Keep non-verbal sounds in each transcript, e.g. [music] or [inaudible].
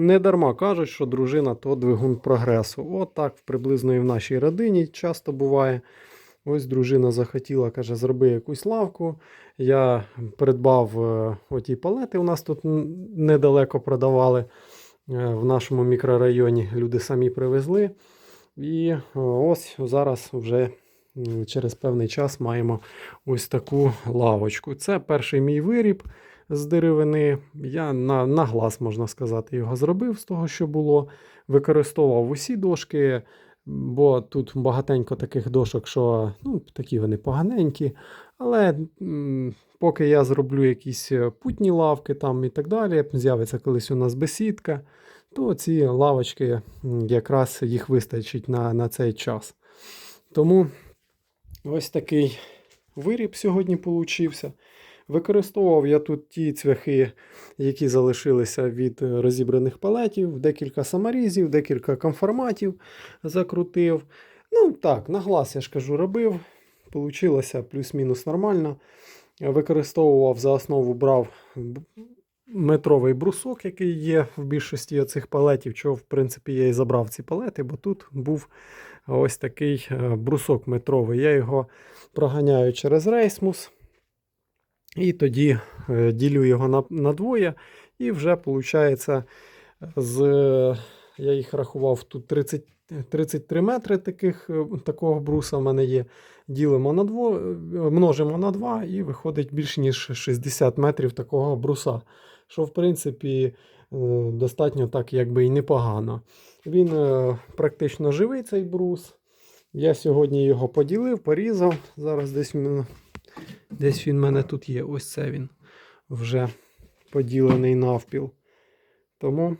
Не дарма кажуть, що дружина то двигун прогресу. От так приблизно і в нашій родині часто буває. Ось дружина захотіла, каже, зроби якусь лавку. Я придбав е, оті палети. У нас тут недалеко продавали е, в нашому мікрорайоні. Люди самі привезли. І е, ось зараз вже через певний час маємо ось таку лавочку. Це перший мій виріб з деревини. Я на, на глаз, можна сказати, його зробив з того, що було. Використовував усі дошки, бо тут багатенько таких дошок, що ну, такі вони поганенькі. Але м, поки я зроблю якісь е, путні лавки там і так далі, з'явиться колись у нас бесідка, то ці лавочки якраз їх вистачить на, на цей час. Тому ось такий виріб сьогодні получився. Використовував я тут ті цвяхи, які залишилися від е, розібраних палетів, декілька саморізів, декілька конформатів закрутив. Ну так, на глаз я ж кажу, робив. Получилося плюс-мінус нормально. Використовував за основу брав метровий брусок, який є в більшості цих палетів. Чого, в принципі, я і забрав ці палети, бо тут був ось такий е, брусок метровий. Я його проганяю через рейсмус. І тоді е, ділю його на, на двоє. І вже виходить, з, я їх рахував тут 30, 33 метри таких, е, такого бруса в мене є. Ділимо на дво, е, множимо на 2 і виходить більше ніж 60 метрів такого бруса. Що, в принципі, достатньо так якби і непогано. Він практично живий цей брус. Я сьогодні його поділив, порізав. Зараз десь, десь він в мене тут є. Ось це він вже поділений навпіл. Тому,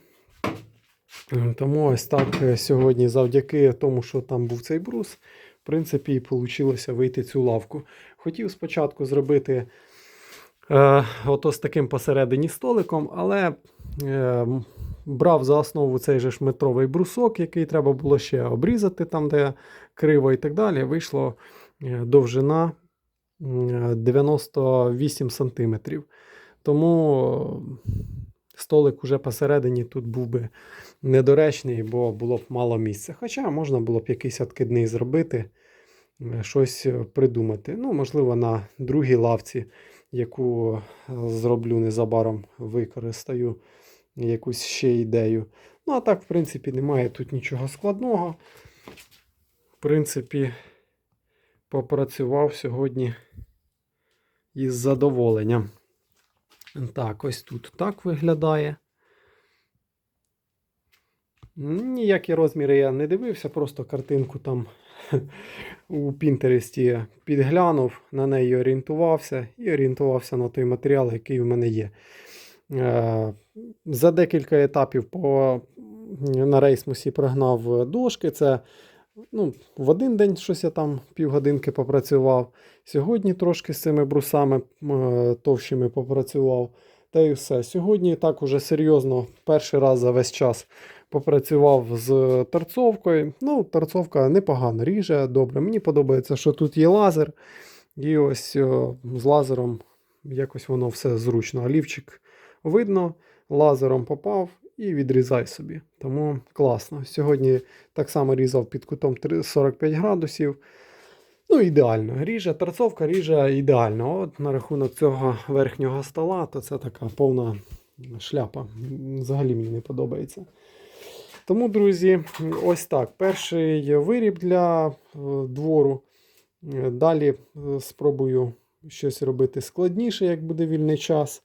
тому ось так е, сьогодні, завдяки тому, що там був цей брус, в принципі, і вийшло вийти цю лавку. Хотів спочатку зробити е, ото з таким посередині столиком, але е, брав за основу цей же ж метровий брусок, який треба було ще обрізати там, де криво і так далі. Вийшло е, довжина 98 сантиметрів. Тому столик уже посередині тут був би недоречний, бо було б мало місця. Хоча можна було б якийсь откидний зробити, е, щось е, придумати. Ну, можливо, на другій лавці, яку е, зроблю незабаром, використаю якусь ще ідею. Ну, а так, в принципі, немає тут нічого складного. В принципі, попрацював сьогодні із задоволенням. Так, ось тут так виглядає. Ніякі розміри я не дивився, просто картинку там [laughs] у Пінтересті підглянув, на неї орієнтувався і орієнтувався на той матеріал, який в мене є. Е, За декілька етапів по, на рейсмусі прогнав дошки. Це ну, в один день щось я там півгодинки попрацював. Сьогодні трошки з цими брусами е, товщими попрацював. Та й все. Сьогодні так уже серйозно, перший раз за весь час попрацював з торцовкою. Ну, торцовка непогано ріже, добре. Мені подобається, що тут є лазер. І ось о, з лазером якось воно все зручно. Олівчик видно, лазером попав і відрізай собі. Тому класно. Сьогодні так само різав під кутом 45 градусів. Ну, ідеально. Ріже, торцовка ріже ідеально. От на рахунок цього верхнього стола, то це така повна шляпа. Взагалі мені не подобається. Тому, друзі, ось так. Перший виріб для е, двору. Далі е, спробую щось робити складніше, як буде вільний час.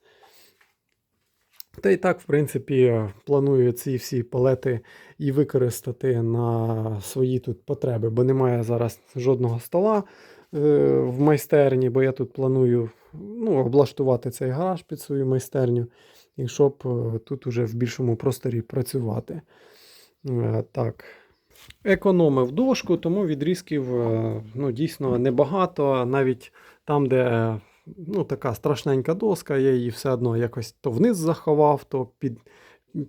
Та і так, в принципі, е, планую ці всі палети і використати на свої тут потреби, бо немає зараз жодного стола е, в майстерні, бо я тут планую ну, облаштувати цей гараж під свою майстерню, і щоб е, тут уже в більшому просторі працювати. Так. Економив дошку, тому відрізків ну, дійсно небагато. Навіть там, де ну, така страшненька доска, я її все одно якось то вниз заховав, то під,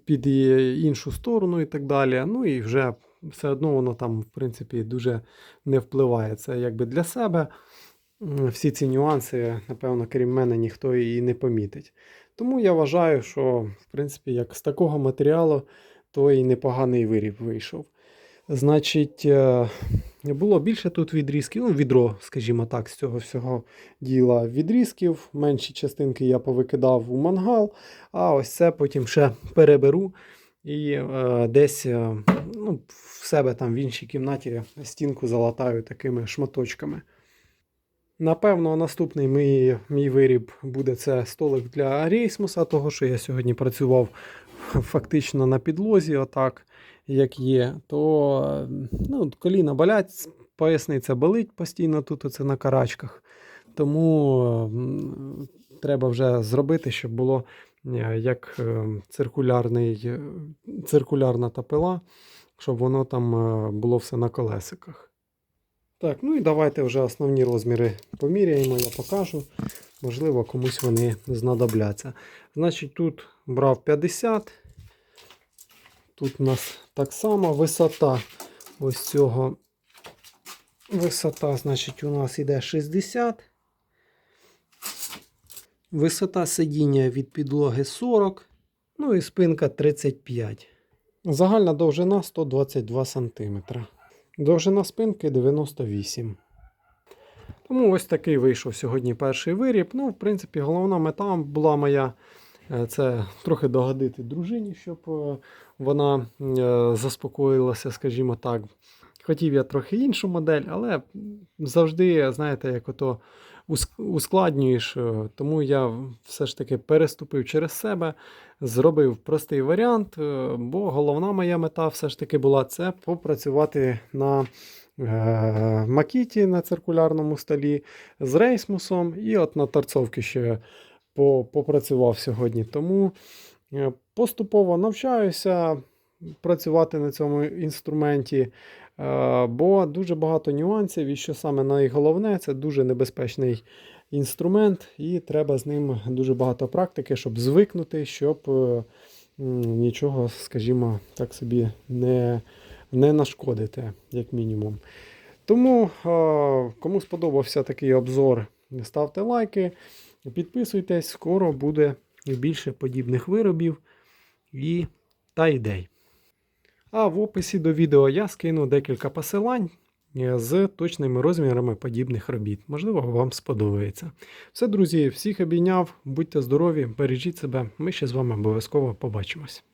під іншу сторону і так далі. Ну і вже все одно воно там, в принципі, дуже не впливає. Це якби для себе. Всі ці нюанси, напевно, крім мене, ніхто і не помітить. Тому я вважаю, що в принципі, як з такого матеріалу, то і непоганий виріб вийшов. Значить, е, було більше тут відрізків, ну, відро, скажімо так, з цього всього діла відрізків. Менші частинки я повикидав у мангал, а ось це потім ще переберу і е, десь е, ну, в себе там в іншій кімнаті стінку залатаю такими шматочками. Напевно, наступний мій, мій виріб буде це столик для рейсмуса, того що я сьогодні працював фактично на підлозі, отак, як є, то ну, коліна болять, поясниця болить постійно тут оце на карачках. Тому треба вже зробити, щоб було е, як е, циркулярний, е, циркулярна тапила, щоб воно там було все на колесиках. Так, ну і давайте вже основні розміри поміряємо, я покажу. Можливо, комусь вони знадобляться. Значить, тут брав 50. Тут у нас так само висота ось цього. Висота, значить, у нас іде 60. Висота сидіння від підлоги 40. Ну і спинка 35. Загальна довжина 122 см. Довжина спинки 98. Тому ось такий вийшов сьогодні перший виріб. Ну, в принципі, головна мета була моя це трохи догодити дружині, щоб е, вона е, заспокоїлася, скажімо так. Хотів я трохи іншу модель, але завжди, знаєте, як ото ускладнюєш. е, Тому я все ж таки переступив через себе, зробив простий варіант, е, бо головна моя мета все ж таки була це попрацювати на е, макіті на циркулярному столі з рейсмусом, і от на торцовці ще попрацював сьогодні. Тому е, поступово навчаюся працювати на цьому інструменті. Е, Бо дуже багато нюансів, і що саме найголовне, це дуже небезпечний інструмент, і треба з ним дуже багато практики, щоб звикнути, щоб е, нічого, скажімо, так собі не, не нашкодити, як мінімум. Тому, кому сподобався такий обзор, ставте лайки, підписуйтесь, скоро буде більше подібних виробів і та ідей. А в описі до відео я скину декілька посилань е, з точними розмірами подібних робіт. Можливо, вам сподобається. Все, друзі, всіх обійняв, будьте здорові, бережіть себе. Ми ще з вами обов'язково побачимось.